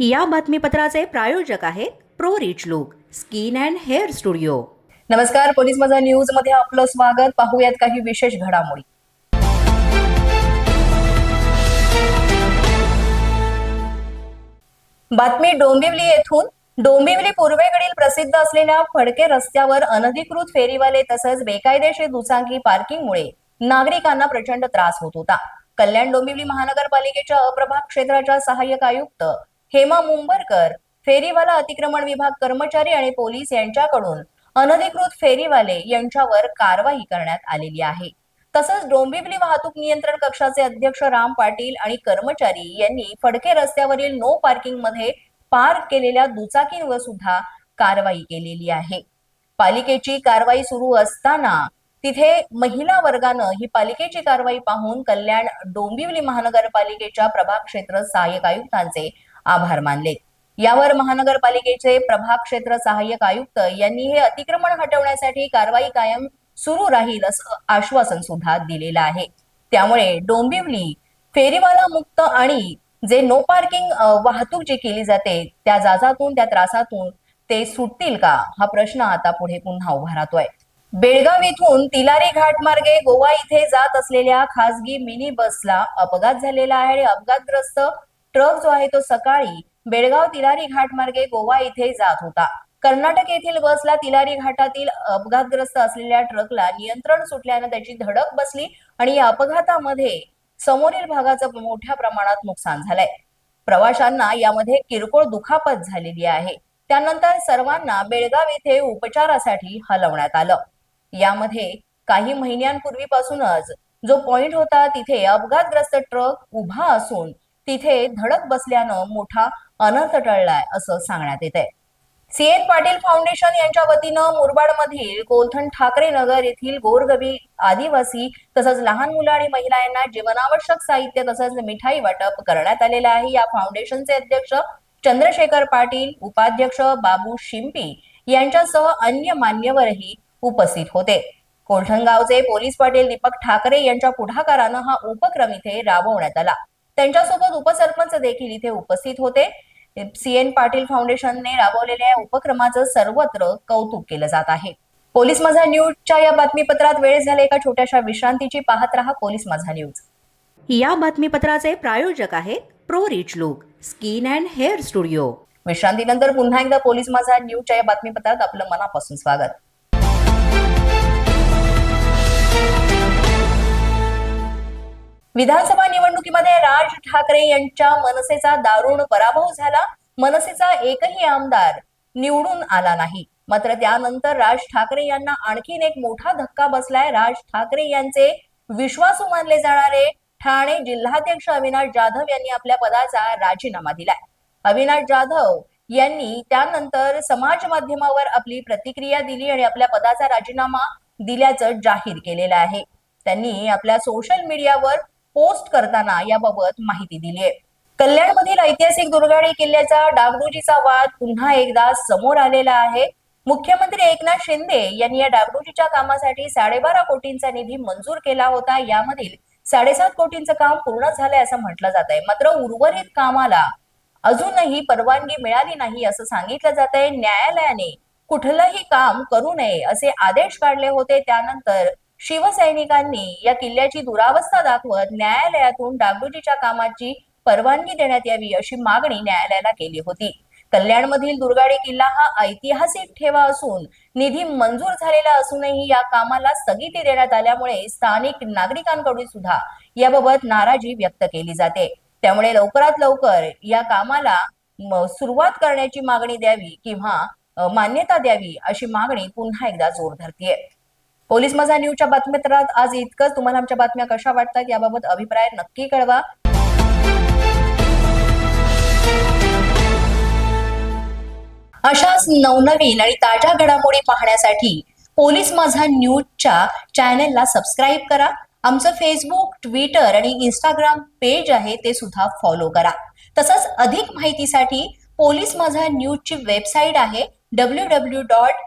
या बातमीपत्राचे प्रायोजक आहेत pro rich look skin and hair studio. नमस्कार पोलीस माझा न्यूजमध्ये आपलं स्वागत. पाहूयात काही विशेष घडामोडी. बातमी डोंबिवली येथून. डोंबिवली पूर्वेकडील प्रसिद्ध असलेल्या फडके रस्त्यावर अनधिकृत फेरीवाले तसंच बेकायदेशीर दुचाकी पार्किंगमुळे नागरिकांना प्रचंड त्रास होत होता. कल्याण डोंबिवली महानगरपालिकेच्या अप्रभाग क्षेत्राच्या सहाय्यक आयुक्त हेमा मुंबरकर फेरीवाला अतिक्रमण विभाग कर्मचारी आणि पोलीस यांच्याकडून अनधिकृत फेरीवाले यांच्यावर कारवाई करण्यात आलेली आहे. तसंच डोंबिवली वाहतूक नियंत्रण कक्षाचे अध्यक्ष राम पाटील आणि कर्मचारी यांनी फडके रस्त्यावरील नो पार्किंगमध्ये पार्क केलेल्या दुचाकींवर सुद्धा कारवाई केलेली आहे. पालिकेची कारवाई सुरू असताना तिथे महिला वर्गानं ही पालिकेची कारवाई पाहून कल्याण डोंबिवली महानगरपालिकेच्या प्रभाग क्षेत्र सहाय्यक आयुक्तांचे आभार मानले. यावर महानगरपालिकेचे प्रभाग क्षेत्र सहाय्यक आयुक्त यांनी हे अतिक्रमण हटवण्यासाठी कारवाई कायम सुरू राहील असं आश्वासन सुद्धा दिलेलं आहे. त्यामुळे डोंबिवली फेरीवाला मुक्त आणि जे नो पार्किंग वाहतूक जी केली जाते त्या जाजातून त्या त्रासातून ते सुटतील का? हा प्रश्न आता पुढे पुन्हा उभा राहतोय. बेळगाव इथून तिलारी घाट मार्गे गोवा इथे जात असलेल्या खासगी मिनी बसला अपघात झालेला आहे आणि अपघातग्रस्त ट्रक जो आहे तो सकाळी बेळगाव तिलारी घाट मार्गे गोवा इथे जात होता. कर्नाटक येथील बसला तिलारी घाटातील अपघातग्रस्त असलेल्या ट्रकला नियंत्रण सुटल्यानं त्याची धडक बसली आणि या अपघातामध्ये समोरील भागाचं मोठ्या प्रमाणात नुकसान झालंय. प्रवाशांना यामध्ये किरकोळ दुखापत झालेली आहे. त्यानंतर सर्वांना बेळगाव येथे उपचारासाठी हलवण्यात आलं. यामध्ये काही महिन्यांपूर्वीपासूनच जो पॉइंट होता तिथे अपघातग्रस्त ट्रक उभा असून तिथे धडक बसल्यानं मोठा अनर्थ टळलाय असं सांगण्यात येत आहे सी. एन. पाटील फाउंडेशन यांच्या वतीनं मुरबाड मधील कोलथण ठाकरे नगर येथील गोरगबी आदिवासी तसंच लहान मुलं आणि महिला यांना जीवनावश्यक साहित्य तसंच मिठाई वाटप करण्यात आलेलं आहे. या फाउंडेशनचे अध्यक्ष चंद्रशेखर पाटील उपाध्यक्ष बाबू शिंपी यांच्यासह अन्य मान्यवरही उपस्थित होते. कोलठणगावचे पोलीस पाटील दीपक ठाकरे यांच्या पुढाकारानं हा उपक्रम इथे राबवण्यात आला. त्यांच्यासोबत उपसरपंच देखील इथे उपस्थित होते. सीएन पाटील फाउंडेशनने राबवलेल्या या उपक्रमाचं सर्वत्र कौतुक केलं जात आहे. पोलीस माझा न्यूजच्या या बातमीपत्रात वेळ झाले एका छोट्याशा विश्रांतीची पाहत रहा पोलीस माझा न्यूज. या बातमीपत्राचे प्रायोजक आहेत pro rich look skin and hair studio. विश्रांतीनंतर पुन्हा एकदा पोलीस माझा न्यूजच्या या बातमीपत्रात आपलं मनापासून स्वागत. विधानसभा निवडणुकीमध्ये राज ठाकरे यांच्या मनसेचा दारुण पराभव झाला. मनसेचा एकही आमदार निवडून आला नाही. मात्र त्यानंतर राज ठाकरे यांना आणखीन एक मोठा धक्का बसलाय. राज ठाकरे यांचे विश्वासू मानले जाणारे ठाणे जिल्हाध्यक्ष अविनाश जाधव यांनी आपल्या पदाचा राजीनामा दिलाय. अविनाश जाधव यांनी त्यानंतर समाज माध्यमावर आपली प्रतिक्रिया दिली आणि आपल्या पदाचा राजीनामा दिल्याचं जाहीर केलेलं आहे. त्यांनी आपल्या सोशल मीडियावर पोस्ट करताना याबाबत माहिती दिली आहे कल्याणमधील ऐतिहासिक दुर्गाडी किल्ल्याचा डागडुजीचा वाद पुन्हा एकदा समोर आलेला आहे. मुख्यमंत्री एकनाथ शिंदे यांनी या डागडुजीच्या कामासाठी साडेबारा कोटींचा निधी मंजूर केला होता. यामधील साडेसात कोटींचं काम पूर्ण झालंय असं म्हटलं जात आहे मात्र उर्वरित कामाला अजूनही परवानगी मिळाली नाही असं सांगितलं जात आहे न्यायालयाने कुठलंही काम करू नये असे आदेश काढले होते. त्यानंतर शिवसैनिकांनी या किल्ल्याची दुरावस्था दाखवत न्यायालयातून डागडुजीच्या कामाची परवानगी देण्यात यावी अशी मागणी न्यायालयाला केली होती. कल्याणमधील दुर्गाडी किल्ला हा ऐतिहासिक ठेवा असून निधी मंजूर झालेला असूनही या कामाला स्थगिती देण्यात आल्यामुळे स्थानिक नागरिकांकडून सुद्धा याबाबत नाराजी व्यक्त केली जाते. त्यामुळे लवकरात लवकर या कामाला सुरुवात करण्याची मागणी द्यावी किंवा मान्यता द्यावी अशी मागणी पुन्हा एकदा जोर धरतीये. पोलीस माझा न्यूजच्या बातमीपत्रात आज इतकंच. तुम्हाला आमच्या बातम्या कशा वाटतात याबाबत अभिप्राय नक्की कळवा. अशाच नवनवीन आणि ताज्या घडामोडी पाहण्यासाठी पोलीस माझा न्यूजच्या चॅनेलला सबस्क्राईब करा. आमचं फेसबुक ट्विटर आणि इंस्टाग्राम पेज आहे ते सुद्धा फॉलो करा. तसंच अधिक माहितीसाठी पोलीस माझा न्यूजची वेबसाईट आहे W W dot